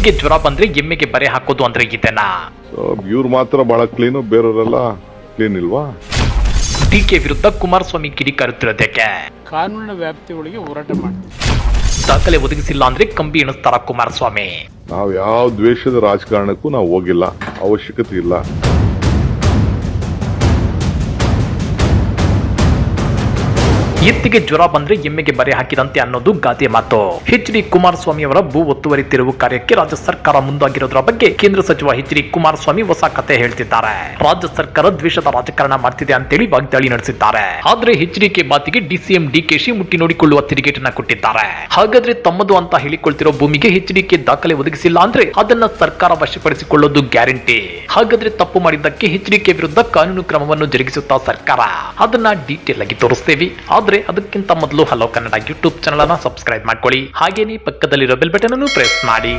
ಹಿಟ್ಟಿಗೆ ಜ್ವರ ಬಂದ್ರೆ ಎಮ್ಮೆಗೆ ಬರೆ ಹಾಕೋದು ಅಂದ್ರೆ ಇದೆನಾ? ಸೊ ಇವ್ರು ಮಾತ್ರ ಬಹಳ ಕ್ಲೀನು ಬೇರೆಯವರೆಲ್ಲ ಕ್ಲೀನ್ ಇಲ್ವಾ? ಡಿಕೆ ವಿರುದ್ಧ ಕುಮಾರಸ್ವಾಮಿ ಕಿಡಿಕಾರುತ್ತಿರೋದಕ್ಕೆ ಕಾನೂನಿನ ವ್ಯಾಪ್ತಿ ಒಳಗೆ ಹೋರಾಟ ಮಾಡ್ತೀವಿ. ದಾಖಲೆ ಒದಗಿಸಿಲ್ಲ ಅಂದ್ರೆ ಕಂಬಿ ಎಣಿಸ್ತಾರ ಕುಮಾರಸ್ವಾಮಿ? ನಾವು ಯಾವ ದ್ವೇಷದ ರಾಜಕಾರಣಕ್ಕೂ ನಾವು ಹೋಗಿಲ್ಲ. ಅವಶ್ಯಕತೆ ಇಲ್ಲ. ಎತ್ತಿಗೆ ಜ್ವರ ಬಂದ್ರೆ ಎಮ್ಮೆಗೆ ಬರೆ ಹಾಕಿದಂತೆ ಅನ್ನೋದು ಗಾದೆ ಮಾತು. ಎಚ್ ಡಿ ಕುಮಾರಸ್ವಾಮಿ ಅವರ ಭೂ ಒತ್ತುವರಿ ತಿರುವು ಕಾರ್ಯಕ್ಕೆ ರಾಜ್ಯ ಸರ್ಕಾರ ಮುಂದಾಗಿರೋದ್ರ ಬಗ್ಗೆ ಕೇಂದ್ರ ಸಚಿವ ಎಚ್ ಡಿ ಕುಮಾರಸ್ವಾಮಿ ಹೊಸ ಕತೆ ಹೇಳ್ತಿದ್ದಾರೆ. ರಾಜ್ಯ ಸರ್ಕಾರ ದ್ವೇಷದ ರಾಜಕಾರಣ ಮಾಡ್ತಿದೆ ಅಂತೇಳಿ ವಾಗ್ದಾಳಿ ನಡೆಸಿದ್ದಾರೆ. ಆದ್ರೆ ಎಚ್ ಡಿ ಮಾತಿಗೆ ಡಿಸಿಎಂ ಡಿಕೆಶಿ ಮುಟ್ಟಿ ನೋಡಿಕೊಳ್ಳುವ ತಿರುಗೇಟನ್ನ ಕೊಟ್ಟಿದ್ದಾರೆ. ಹಾಗಾದ್ರೆ ತಮ್ಮದು ಅಂತ ಹೇಳಿಕೊಳ್ತಿರೋ ಭೂಮಿಗೆ ಎಚ್ ಡಿ ದಾಖಲೆ ಒದಗಿಸಿಲ್ಲ ಅಂದ್ರೆ ಅದನ್ನ ಸರ್ಕಾರ ವಶಪಡಿಸಿಕೊಳ್ಳೋದು ಗ್ಯಾರಂಟಿ. ಹಾಗಾದ್ರೆ ತಪ್ಪು ಮಾಡಿದ್ದಕ್ಕೆ ಎಚ್ ಡಿ ವಿರುದ್ಧ ಕಾನೂನು ಕ್ರಮವನ್ನು ಜರುಗಿಸುತ್ತಾ ಸರ್ಕಾರ. ಅದನ್ನ ಡೀಟೇಲ್ ಆಗಿ ತೋರಿಸ್ತೇವೆ. ಆದ್ರೆ ಅದಕ್ಕಿಂತ ಮೊದಲು ಹಲೋ ಕನ್ನಡ ಯೂಟ್ಯೂಬ್ ಚಾನಲ್ ಅನ್ನ ಸಬ್ಸ್ಕ್ರೈಬ್ ಮಾಡ್ಕೊಳ್ಳಿ. ಹಾಗೇನೇ ಪಕ್ಕದಲ್ಲಿರೋ ಬೆಲ್ ಬಟನ್ ಅನ್ನು ಪ್ರೆಸ್ ಮಾಡಿ.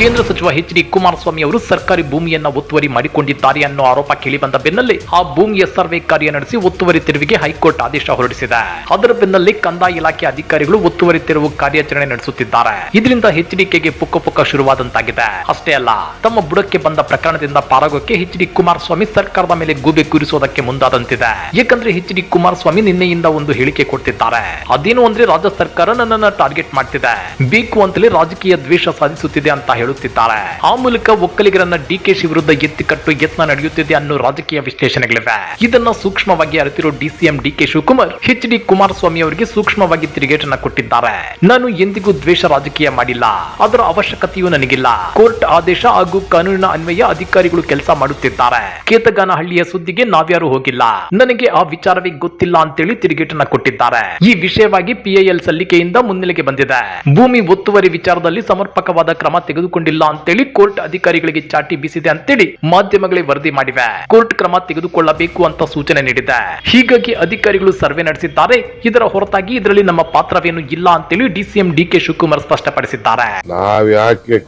ಕೇಂದ್ರ ಸಚಿವ ಎಚ್ ಡಿ ಕುಮಾರಸ್ವಾಮಿ ಅವರು ಸರ್ಕಾರಿ ಭೂಮಿಯನ್ನ ಒತ್ತುವರಿ ಮಾಡಿಕೊಂಡಿದ್ದಾರೆ ಅನ್ನೋ ಆರೋಪ ಕೇಳಿಬಂದ ಬೆನ್ನಲ್ಲೇ ಆ ಭೂಮಿಯ ಸರ್ವೆ ಕಾರ್ಯ ನಡೆಸಿ ಒತ್ತುವರಿ ತೆರವಿಗೆ ಹೈಕೋರ್ಟ್ ಆದೇಶ ಹೊರಡಿಸಿದೆ. ಅದರ ಬೆನ್ನಲ್ಲೇ ಕಂದಾಯ ಇಲಾಖೆ ಅಧಿಕಾರಿಗಳು ಒತ್ತುವರಿ ತೆರವು ಕಾರ್ಯಾಚರಣೆ ನಡೆಸುತ್ತಿದ್ದಾರೆ. ಇದರಿಂದ ಎಚ್ ಡಿಕೆಗೆ ಪುಕ್ಕ ಪುಕ್ಕ ಶುರುವಾದಂತಾಗಿದೆ. ಅಷ್ಟೇ ಅಲ್ಲ, ತಮ್ಮ ಬುಡಕ್ಕೆ ಬಂದ ಪ್ರಕರಣದಿಂದ ಪಾರಾಗೋಕೆ ಎಚ್ ಡಿ ಕುಮಾರಸ್ವಾಮಿ ಸರ್ಕಾರದ ಮೇಲೆ ಗೂಬೆ ಕೂರಿಸೋದಕ್ಕೆ ಮುಂದಾದಂತಿದೆ. ಏಕೆಂದ್ರೆ ಎಚ್ ಡಿ ಕುಮಾರಸ್ವಾಮಿ ನಿನ್ನೆಯಿಂದ ಒಂದು ಹೇಳಿಕೆ ಕೊಡ್ತಿದ್ದಾರೆ ಅದೇನು ಅಂದ್ರೆ ರಾಜ್ಯ ಸರ್ಕಾರ ನನ್ನನ್ನ ಟಾರ್ಗೆಟ್ ಮಾಡ್ತಿದೆ. ಬೇಕು ಅಂತಲೇ ರಾಜಕೀಯ ದ್ವೇಷ ಸಾಧಿಸುತ್ತಿದೆ ಅಂತ ಹೇಳುತ್ತಿದ್ದಾರೆ ಆ ಮೂಲಕ ಒಕ್ಕಲಿಗರನ್ನ ಡಿಕೆಶಿ ವಿರುದ್ಧ ಎತ್ತಿಕಟ್ಟು ಯತ್ನ ನಡೆಯುತ್ತಿದೆ ಅನ್ನೋ ರಾಜಕೀಯ ವಿಶ್ಲೇಷಣೆಗಳಿವೆ. ಇದನ್ನ ಸೂಕ್ಷ್ಮವಾಗಿ ಅರಿತಿರೋ DCM DK Shivakumar H D Kumaraswamy ಅವರಿಗೆ ಸೂಕ್ಷ್ಮವಾಗಿ ತಿರುಗೇಟನ್ನ ಕೊಟ್ಟಿದ್ದಾರೆ. ನಾನು ಎಂದಿಗೂ ದ್ವೇಷ ರಾಜಕೀಯ ಮಾಡಿಲ್ಲ. ಅದರ ಅವಶ್ಯಕತೆಯೂ ನನಗಿಲ್ಲ. ಕೋರ್ಟ್ ಆದೇಶ ಹಾಗೂ ಕಾನೂನಿನ ಅನ್ವಯ ಅಧಿಕಾರಿಗಳು ಕೆಲಸ ಮಾಡುತ್ತಿದ್ದಾರೆ. ಕೇತಗಾನಹಳ್ಳಿಯ ಸುದ್ದಿಗೆ ನಾವ್ಯಾರು ಹೋಗಿಲ್ಲ. ನನಗೆ ಆ ವಿಚಾರವೇ ಗೊತ್ತಿಲ್ಲ ಅಂತೇಳಿ ತಿರುಗೇಟನ್ನ ಕೊಟ್ಟಿದ್ದಾರೆ. ಈ ವಿಷಯವಾಗಿ ಪಿಐಎಲ್ ಸಲ್ಲಿಕೆಯಿಂದ ಮುನ್ನೆಲೆಗೆ ಬಂದಿದೆ. ಭೂಮಿ ಒತ್ತುವರಿ ವಿಚಾರದಲ್ಲಿ ಸಮರ್ಪಕವಾದ ಕ್ರಮ ತೆಗೆದುಕೊಂಡಿಲ್ಲ ಅಂತೇಳಿ ಕೋರ್ಟ್ ಅಧಿಕಾರಿಗಳಿಗೆ ಚಾಟಿ ಬೀಸಿದೆ ಅಂತೇಳಿ ಮಾಧ್ಯಮಗಳೇ ವರದಿ ಮಾಡಿವೆ. ಕೋರ್ಟ್ ಕ್ರಮ ತೆಗೆದುಕೊಳ್ಳಬೇಕು ಅಂತ ಸೂಚನೆ ನೀಡಿದೆ. ಹೀಗಾಗಿ ಅಧಿಕಾರಿಗಳು ಸರ್ವೆ ನಡೆಸಿದ್ದಾರೆ. ಇದರ ಹೊರತಾಗಿ ಇದರಲ್ಲಿ ನಮ್ಮ ಪಾತ್ರವೇನು ಇಲ್ಲ ಅಂತೇಳಿ ಡಿಸಿಎಂ ಡಿಕೆ ಶಿವಕುಮಾರ್ ಸ್ಪಷ್ಟಪಡಿಸಿದ್ದಾರೆ. ನಾವ್ ಯಾಕೆ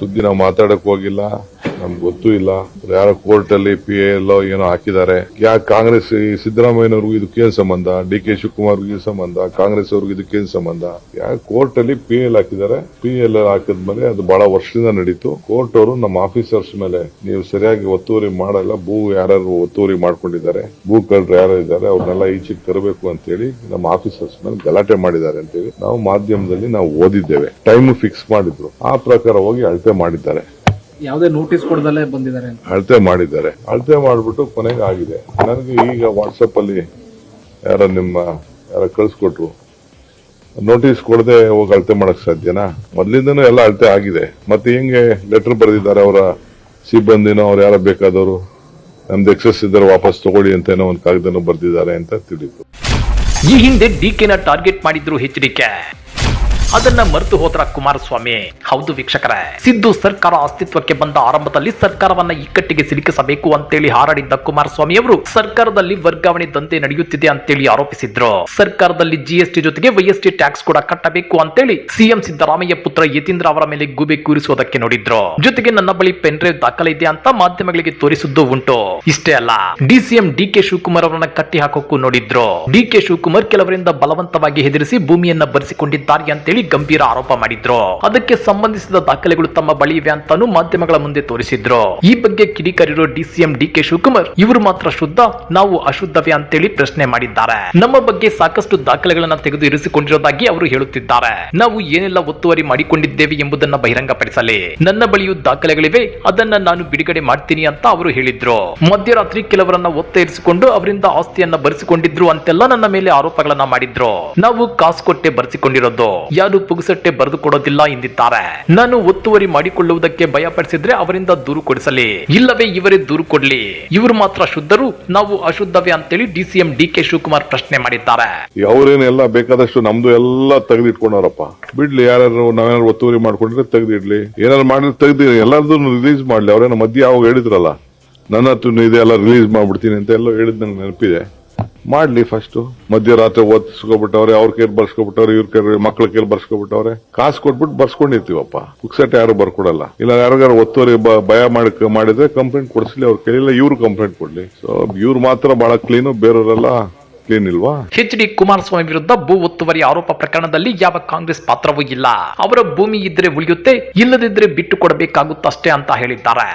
ಸುದ್ದಿ ನಾವು ಮಾತಾಡಕ್ ಹೋಗಿಲ್ಲ? ನಮ್ಗೆ ಗೊತ್ತೂ ಇಲ್ಲ. ಯಾರೋ ಕೋರ್ಟ್ ಅಲ್ಲಿ ಪಿ ಎಲ್ಲೋ ಏನೋ ಹಾಕಿದ್ದಾರೆ. ಯಾಕೆ ಕಾಂಗ್ರೆಸ್ ಸಿದ್ದರಾಮಯ್ಯನವ್ರಿಗೂ ಇದಕ್ಕೇನು ಸಂಬಂಧ? ಡಿ ಕೆ ಶಿವಕುಮಾರ್ಗೂ ಸಂಬಂಧ? ಕಾಂಗ್ರೆಸ್ ಅವ್ರಿಗೂ ಇದಕ್ಕೇನು ಸಂಬಂಧ? ಯಾಕೆ ಕೋರ್ಟ್ ಅಲ್ಲಿ ಪಿ ಎಲ್ ಹಾಕಿದ್ದಾರೆ? ಪಿ ಎಲ್ ಹಾಕಿದ್ಮೇಲೆ ಅದು ಬಹಳ ವರ್ಷದಿಂದ ನಡೀತು. ಕೋರ್ಟ್ ಅವರು ನಮ್ಮ ಆಫೀಸರ್ಸ್ ಮೇಲೆ, ನೀವು ಸರಿಯಾಗಿ ಒತ್ತುವರಿ ಮಾಡಲ್ಲ, ಭೂ ಯಾರು ಒತ್ತುವರಿ ಮಾಡ್ಕೊಂಡಿದ್ದಾರೆ, ಭೂ ಕಳ್ಳರು ಯಾರು ಇದ್ದಾರೆ, ಅವ್ರನ್ನೆಲ್ಲ ಈಚೆಗೆ ತರಬೇಕು ಅಂತೇಳಿ ನಮ್ಮ ಆಫೀಸರ್ಸ್ ಮೇಲೆ ಗಲಾಟೆ ಮಾಡಿದ್ದಾರೆ ಅಂತೇಳಿ ನಾವು ಮಾಧ್ಯಮದಲ್ಲಿ ನಾವು ಓದಿದ್ದೇವೆ. ಟೈಮ್ ಫಿಕ್ಸ್ ಮಾಡಿದ್ರು. ಆ ಪ್ರಕಾರ ಹೋಗಿ ಅಳತೆ ಮಾಡಿದ್ದಾರೆ. ಯಾವುದೇ ನೋಟಿಸ್ ಕೊಡದಲ್ಲೇ ಬಂದಿದ್ದಾರೆ ಅಂತ. ಅಳತೆ ಮಾಡಿದ್ದಾರೆ. ಅಳತೆ ಮಾಡಿಬಿಟ್ಟು ಕೊನೆಗೆ ಆಗಿದೆ. ನನಗೆ ಈಗ ವಾಟ್ಸಪ್ ಅಲ್ಲಿ ಯಾರ ನಿಮ್ಮ ಯಾರ ಕಳಿಸ್ಕೊಟ್ರು. ನೋಟಿಸ್ ಕೊಡದೆ ಹೋಗಿ ಅಳತೆ ಮಾಡಕ್ ಸಾಧ್ಯನಾ? ಮೊದ್ಲಿಂದನೂ ಎಲ್ಲ ಅಳತೆ ಆಗಿದೆ. ಮತ್ತೆ ಹೆಂಗೆ ಲೆಟರ್ ಬರೆದಿದ್ದಾರೆ ಅವರ ಸಿಬ್ಬಂದಿನೋ ಅವ್ರು ಯಾರ ಬೇಕಾದವರು. ನಮ್ದು ಎಕ್ಸಸ್ ಇದ್ದಾರೆ ವಾಪಸ್ ತಗೊಳ್ಳಿ ಅಂತ ಏನೋ ಒಂದು ಕಾಗದನೂ ಬರೆದಿದ್ದಾರೆ ಅಂತ ತಿಳಿದು ಈ ಹಿಂದೆ ಡಿಕೆನ ಟಾರ್ಗೆಟ್ ಮಾಡಿದ್ರು ಎಚ್ ಡಿಕೆ ಅದನ್ನ ಮರೆತು ಹೋದ್ರ ಕುಮಾರಸ್ವಾಮಿ. ಹೌದು ವೀಕ್ಷಕರೇ, ಸಿದ್ದು ಸರ್ಕಾರ ಅಸ್ತಿತ್ವಕ್ಕೆ ಬಂದ ಆರಂಭದಲ್ಲಿ ಸರ್ಕಾರವನ್ನ ಇಕ್ಕಟ್ಟಿಗೆ ಸಿಲುಕಿಸಬೇಕು ಅಂತೇಳಿ ಹಾರಾಡಿದ್ದ ಕುಮಾರಸ್ವಾಮಿ ಅವರು ಸರ್ಕಾರದಲ್ಲಿ ವರ್ಗಾವಣೆ ದಂಧೆ ನಡೆಯುತ್ತಿದೆ ಅಂತೇಳಿ ಆರೋಪಿಸಿದ್ರು. ಸರ್ಕಾರದಲ್ಲಿ ಜಿಎಸ್ಟಿ ಜೊತೆಗೆ ವೈಎಸ್ಟಿ ಟ್ಯಾಕ್ಸ್ ಕೂಡ ಕಟ್ಟಬೇಕು ಅಂತೇಳಿ ಸಿಎಂ ಸಿದ್ದರಾಮಯ್ಯ ಪುತ್ರ ಯತೀಂದ್ರ ಅವರ ಮೇಲೆ ಗೂಬೆ ಕೂರಿಸುವುದಕ್ಕೆ ನೋಡಿದ್ರು. ಜೊತೆಗೆ ನನ್ನ ಬಳಿ ಪೆನ್ ಡ್ರೈವ್ ದಾಖಲೆ ಇದೆ ಅಂತ ಮಾಧ್ಯಮಗಳಿಗೆ ತೋರಿಸಿದ್ದು ಉಂಟು. ಇಷ್ಟೇ ಅಲ್ಲ ಡಿಸಿಎಂ ಡಿಕೆ ಶಿವಕುಮಾರ್ ಅವರನ್ನ ಕಟ್ಟಿ ಹಾಕೋಕ್ಕೂ ನೋಡಿದ್ರು. ಡಿ ಕೆ ಶಿವಕುಮಾರ್ ಕೆಲವರಿಂದ ಬಲವಂತವಾಗಿ ಹೆದರಿಸಿ ಭೂಮಿಯನ್ನ ಬರೆಸಿಕೊಂಡಿದ್ದಾರೆ ಅಂತೇಳಿ ಗಂಭೀರ ಆರೋಪ ಮಾಡಿದ್ರು. ಅದಕ್ಕೆ ಸಂಬಂಧಿಸಿದ ದಾಖಲೆಗಳು ತಮ್ಮ ಬಳಿ ಇವೆ ಅಂತಾನು ಮಾಧ್ಯಮಗಳ ಮುಂದೆ ತೋರಿಸಿದ್ರು. ಈ ಬಗ್ಗೆ ಕಿಡಿಕಾರಿರೋ ಡಿಸಿಎಂ ಡಿ ಕೆ ಶಿವಕುಮಾರ್, ಇವರು ಮಾತ್ರ ಶುದ್ಧ, ನಾವು ಅಶುದ್ಧವೇ ಅಂತೇಳಿ ಪ್ರಶ್ನೆ ಮಾಡಿದ್ದಾರೆ. ನಮ್ಮ ಬಗ್ಗೆ ಸಾಕಷ್ಟು ದಾಖಲೆಗಳನ್ನ ತೆಗೆದು ಇರಿಸಿಕೊಂಡಿರೋದಾಗಿ ಅವರು ಹೇಳುತ್ತಿದ್ದಾರೆ. ನಾವು ಏನೆಲ್ಲ ಒತ್ತುವರಿ ಮಾಡಿಕೊಂಡಿದ್ದೇವೆ ಎಂಬುದನ್ನ ಬಹಿರಂಗಪಡಿಸಲಿ. ನನ್ನ ಬಳಿಯೂ ದಾಖಲೆಗಳಿವೆ, ಅದನ್ನ ನಾನು ಬಿಡುಗಡೆ ಮಾಡ್ತೀನಿ ಅಂತ ಅವರು ಹೇಳಿದ್ರು. ಮಧ್ಯರಾತ್ರಿ ಕೆಲವರನ್ನ ಒತ್ತ ಇರಿಸಿಕೊಂಡು ಅವರಿಂದ ಆಸ್ತಿಯನ್ನ ಬರೆಸಿಕೊಂಡಿದ್ರು ಅಂತೆಲ್ಲ ನನ್ನ ಮೇಲೆ ಆರೋಪಗಳನ್ನ ಮಾಡಿದ್ರು. ನಾವು ಕಾಸು ಕೊಟ್ಟೆ ಬರೆಸಿಕೊಂಡಿರೋದು. ಯಾರು ಪುಗ್ಸಟ್ಟೆ ಬರೆದು ಕೊಡೋದಿಲ್ಲ ಎಂದಿದ್ದಾರೆ. ನಾನು ಒತ್ತುವರಿ ಮಾಡಿಕೊಳ್ಳುವುದಕ್ಕೆ ಭಯಪಡಿಸಿದ್ರೆ ಅವರಿಂದ ದೂರು ಕೊಡಿಸಲಿ. ಇಲ್ಲವೇ ಇವರೇ ದೂರು ಕೊಡ್ಲಿ. ಇವರು ಮಾತ್ರ ಶುದ್ಧರು, ನಾವು ಅಶುದ್ಧವೇ ಅಂತೇಳಿ ಡಿಸಿಎಂ ಡಿ ಕೆ ಶಿವಕುಮಾರ್ ಪ್ರಶ್ನೆ ಮಾಡಿದ್ದಾರೆ. ಅವರೇನೆಲ್ಲ ಬೇಕಾದಷ್ಟು ನಮ್ದು ಎಲ್ಲ ತೆಗೆದಿಟ್ಕೊಂಡವ್ರಪ್ಪ. ಬಿಡ್ಲಿ ಯಾರು ನಾವೇನಾದ್ರು ಒತ್ತುವರಿ ಮಾಡ್ಕೊಂಡ್ರೆ ತೆಗೆದಿಡ್ಲಿ. ಏನಾದ್ರು ಮಾಡಿದ್ರೆ ತೆಗ್ದಿ ಎಲ್ಲರದ್ದು ರಿಲೀಸ್ ಮಾಡ್ಲಿ. ಅವ್ರೇನೋ ಮಧ್ಯ ಯಾವಾಗ ಹೇಳಿದ್ರಲ್ಲ, ನನ್ನ ಹತ್ರ ಇದೆಲ್ಲ ರಿಲೀಸ್ ಮಾಡ್ಬಿಡ್ತೀನಿ ಅಂತ ಎಲ್ಲ ಹೇಳಿದ್ ನಂಗೆ ನೆನಪಿದೆ. ಮಾಡ್ಲಿ ಫಸ್ಟ್ ಮಧ್ಯರಾತ್ರಿ ಓದಿಸ್ಕೊಬಿಟ್ಟವ್ರೆ, ಅವ್ರ ಕೈಲಿ ಬರ್ಸ್ಕೊಬಿಟ್ಟವ್ರೆ, ಇವ್ರ ಕೈ ಮಕ್ಳ ಕೈಲಿ ಬರ್ಸ್ಕೊಬಿಟ್ಟವ್ರೆ. ಕಾಸು ಕೊಟ್ಬಿಟ್ಟು ಬರ್ಸ್ಕೊಂಡಿರ್ತೀವಪ್ಪ. ಪುಕ್ಸಟ್ಟೆ ಯಾರು ಬರ್ಕೊಡಲ್ಲ. ಇಲ್ಲ, ಯಾರಿಗಾರು ಒತ್ತುವರಿ ಭಯ ಮಾಡಿ ಮಾಡಿದ್ರೆ ಕಂಪ್ಲೇಂಟ್ ಕೊಡಿಸ್ಲಿ, ಅವ್ರ ಕೈಲಿಲ್ಲ ಇವ್ರು ಕಂಪ್ಲೇಂಟ್ ಕೊಡ್ಲಿ. ಸೊ ಇವ್ರು ಮಾತ್ರ ಬಹಳ ಕ್ಲೀನು ಬೇರೆಯವರೆಲ್ಲ ಎಚ್ ಡಿ ಕುಮಾರಸ್ವಾಮಿ ವಿರುದ್ಧ ಭೂ ಒತ್ತುವರಿ ಆರೋಪ ಪ್ರಕರಣದಲ್ಲಿ ಯಾವ ಕಾಂಗ್ರೆಸ್ ಪಾತ್ರವೂ ಇಲ್ಲ. ಅವರ ಭೂಮಿ ಇದ್ರೆ ಉಳಿಯುತ್ತೆ, ಇಲ್ಲದಿದ್ರೆ ಬಿಟ್ಟು ಕೊಡಬೇಕಾಗುತ್ತಷ್ಟೇ ಅಂತ ಹೇಳಿದ್ದಾರೆ.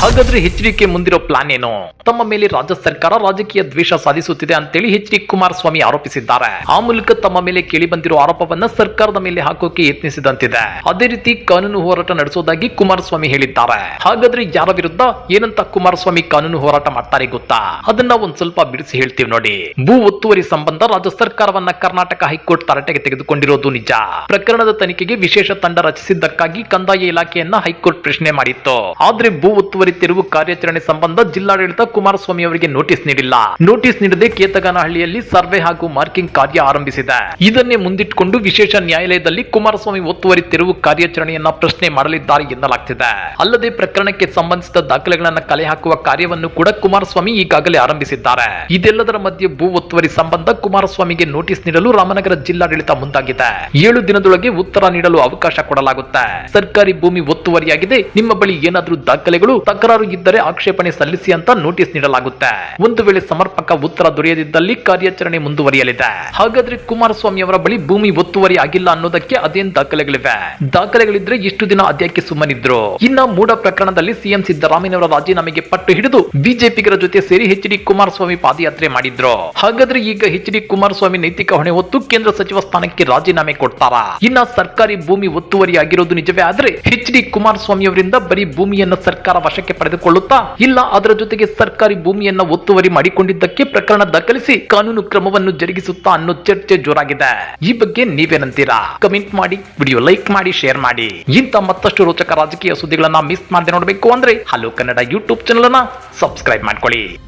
ಹಾಗಾದ್ರೆ ಎಚ್ ಡಿಕೆ ಮುಂದಿರೋ ಪ್ಲಾನ್ ಏನು? ತಮ್ಮ ಮೇಲೆ ರಾಜ್ಯ ಸರ್ಕಾರ ರಾಜಕೀಯ ದ್ವೇಷ ಸಾಧಿಸುತ್ತಿದೆ ಅಂತೇಳಿ ಎಚ್ ಡಿ ಕುಮಾರಸ್ವಾಮಿ ಆರೋಪಿಸಿದ್ದಾರೆ. ಆ ಮೂಲಕ ತಮ್ಮ ಮೇಲೆ ಕೇಳಿ ಬಂದಿರೋ ಆರೋಪವನ್ನ ಸರ್ಕಾರದ ಮೇಲೆ ಹಾಕೋಕೆ ಯತ್ನಿಸಿದಂತಿದೆ. ಅದೇ ರೀತಿ ಕಾನೂನು ಹೋರಾಟ ನಡೆಸೋದಾಗಿ ಕುಮಾರಸ್ವಾಮಿ ಹೇಳಿದ್ದಾರೆ. ಹಾಗಾದ್ರೆ ಯಾರ ವಿರುದ್ಧ ಏನಂತ ಕುಮಾರಸ್ವಾಮಿ ಕಾನೂನು ಹೋರಾಟ ಮಾಡ್ತಾರೆ ಗೊತ್ತಾ? ಅದನ್ನ ಒಂದ್ ಸ್ವಲ್ಪ ಬಿಡಿಸಿ ಹೇಳ್ತೀವಿ ನೋಡಿ. ಭೂ ಒತ್ತುವರಿ ಸಂಬಂಧ ರಾಜ್ಯ ಸರ್ಕಾರವನ್ನ ಕರ್ನಾಟಕ ಹೈಕೋರ್ಟ್ ತರಟೆಗೆ ತೆಗೆದುಕೊಂಡಿರೋದು ನಿಜ. ಪ್ರಕರಣದ ತನಿಖೆಗೆ ವಿಶೇಷ ತಂಡ ರಚಿಸಿದ್ದಕ್ಕಾಗಿ ಕಂದಾಯ ಇಲಾಖೆಯನ್ನ ಹೈಕೋರ್ಟ್ ಪ್ರಶ್ನೆ ಮಾಡಿತ್ತು. ಆದ್ರೆ ಭೂ ಒತ್ತುವರಿ ತೆರವು ಕಾರ್ಯಾಚರಣೆ ಸಂಬಂಧ ಜಿಲ್ಲಾಡಳಿತ ಕುಮಾರಸ್ವಾಮಿ ಅವರಿಗೆ ನೋಟಿಸ್ ನೀಡಿಲ್ಲ. ನೋಟಿಸ್ ನೀಡದೆ ಕೇತಗನಹಳ್ಳಿಯಲ್ಲಿ ಸರ್ವೆ ಹಾಗೂ ಮಾರ್ಕಿಂಗ್ ಕಾರ್ಯ ಆರಂಭಿಸಿದೆ. ಇದನ್ನೇ ಮುಂದಿಟ್ಟುಕೊಂಡು ವಿಶೇಷ ನ್ಯಾಯಾಲಯದಲ್ಲಿ ಕುಮಾರಸ್ವಾಮಿ ಒತ್ತುವರಿ ತೆರವು ಕಾರ್ಯಾಚರಣೆಯನ್ನ ಪ್ರಶ್ನೆ ಮಾಡಲಿದ್ದಾರೆ ಎನ್ನಲಾಗ್ತಿದೆ. ಅಲ್ಲದೆ ಪ್ರಕರಣಕ್ಕೆ ಸಂಬಂಧಿಸಿದ ದಾಖಲೆಗಳನ್ನ ಕಲೆ ಹಾಕುವ ಕಾರ್ಯವನ್ನು ಕೂಡ ಕುಮಾರಸ್ವಾಮಿ ಈಗಾಗಲೇ ಆರಂಭಿಸಿದ್ದಾರೆ. ಇದೆಲ್ಲದರ ಮಧ್ಯೆ ಭೂ ಒತ್ತುವರಿ ಸಂಬಂಧ ಕುಮಾರಸ್ವಾಮಿಗೆ ನೋಟಿಸ್ ನೀಡಲು ರಾಮನಗರ ಜಿಲ್ಲಾಡಳಿತ ಮುಂದಾಗಿದೆ. ಏಳು ದಿನದೊಳಗೆ ಉತ್ತರ ನೀಡಲು ಅವಕಾಶ ಕೊಡಲಾಗುತ್ತೆ. ಸರ್ಕಾರಿ ಭೂಮಿ ಒತ್ತುವರಿಯಾಗಿದೆ. ನಿಮ್ಮ ಬಳಿ ಏನಾದರೂ ದಾಖಲೆಗಳು ತಕರಾರು ಇದ್ದರೆ ಆಕ್ಷೇಪಣೆ ಸಲ್ಲಿಸಿ ಅಂತ ನೋಟಿಸ್ ನೀಡಲಾಗುತ್ತೆ. ಒಂದು ವೇಳೆ ಸಮರ್ಪಕ ಉತ್ತರ ದೊರೆಯದಿದ್ದಲ್ಲಿ ಕಾರ್ಯಾಚರಣೆ ಮುಂದುವರಿಯಲಿದೆ. ಹಾಗಾದ್ರೆ ಕುಮಾರಸ್ವಾಮಿ ಅವರ ಬಳಿ ಭೂಮಿ ಒತ್ತುವರಿ ಆಗಿಲ್ಲ ಅನ್ನೋದಕ್ಕೆ ಅದೇನ್ ದಾಖಲೆಗಳಿವೆ? ದಾಖಲೆಗಳಿದ್ರೆ ಇಷ್ಟು ದಿನ ಅದ್ಯಾಕೆ ಸುಮ್ಮನಿದ್ರು? ಇನ್ನ ಮೂಡ ಪ್ರಕರಣದಲ್ಲಿ ಸಿಎಂ ಸಿದ್ದರಾಮಯ್ಯನವರ ರಾಜೀನಾಮೆಗೆ ಪಟ್ಟು ಹಿಡಿದು ಬಿಜೆಪಿಗರ ಜೊತೆ ಸೇರಿ ಹೆಚ್ ಡಿ ಕುಮಾರಸ್ವಾಮಿ ಪಾದಯಾತ್ರೆ ಮಾಡಿದ್ರು. ಹಾಗಾದ್ರೆ ಈಗ ಹೆಚ್ ಡಿ ಕುಮಾರಸ್ವಾಮಿ ನೈತಿಕ ಹೊಣೆ ಹೊತ್ತು ಕೇಂದ್ರ ಸಚಿವ ಸ್ಥಾನಕ್ಕೆ ರಾಜೀನಾಮೆ ಕೊಡ್ತಾರಾ? ಇನ್ನ ಸರ್ಕಾರಿ ಭೂಮಿ ಒತ್ತುವರಿ ಆಗಿರೋದು ನಿಜವೇ ಆದ್ರೆ ಹೆಚ್ ಡಿ ಕುಮಾರಸ್ವಾಮಿ ಅವರಿಂದ ಬರೀ ಭೂಮಿಯನ್ನ ಸರ್ಕಾರ ವಶಕ್ಕೆ ಪಡೆದುಕೊಳ್ಳುತ್ತಾ? ಇಲ್ಲ, ಅದರ ಜೊತೆಗೆ ಸರ್ಕಾರಿ ಭೂಮಿಯನ್ನ ಒತ್ತುವರಿ ಮಾಡಿಕೊಂಡಿದ್ದಕ್ಕೆ ಪ್ರಕರಣ ದಾಖಲಿಸಿ ಕಾನೂನು ಕ್ರಮವನ್ನು ಜರುಗಿಸುತ್ತಾ ಅನ್ನೋ ಚರ್ಚೆ ಜೋರಾಗಿದೆ. ಈ ಬಗ್ಗೆ ನೀವೇನಂತೀರಾ? ಕಮೆಂಟ್ ಮಾಡಿ, ವಿಡಿಯೋ ಲೈಕ್ ಮಾಡಿ, ಶೇರ್ ಮಾಡಿ. ಇಂಥ ಮತ್ತಷ್ಟು ರೋಚಕ ರಾಜಕೀಯ ಸುದ್ದಿಗಳನ್ನ ಮಿಸ್ ಮಾಡದೆ ನೋಡಬೇಕು ಅಂದ್ರೆ ಹಲೋ ಕನ್ನಡ ಯೂಟ್ಯೂಬ್ ಚಾನಲ್ ಅನ್ನ ಸಬ್ಸ್ಕ್ರೈಬ್ ಮಾಡ್ಕೊಳ್ಳಿ.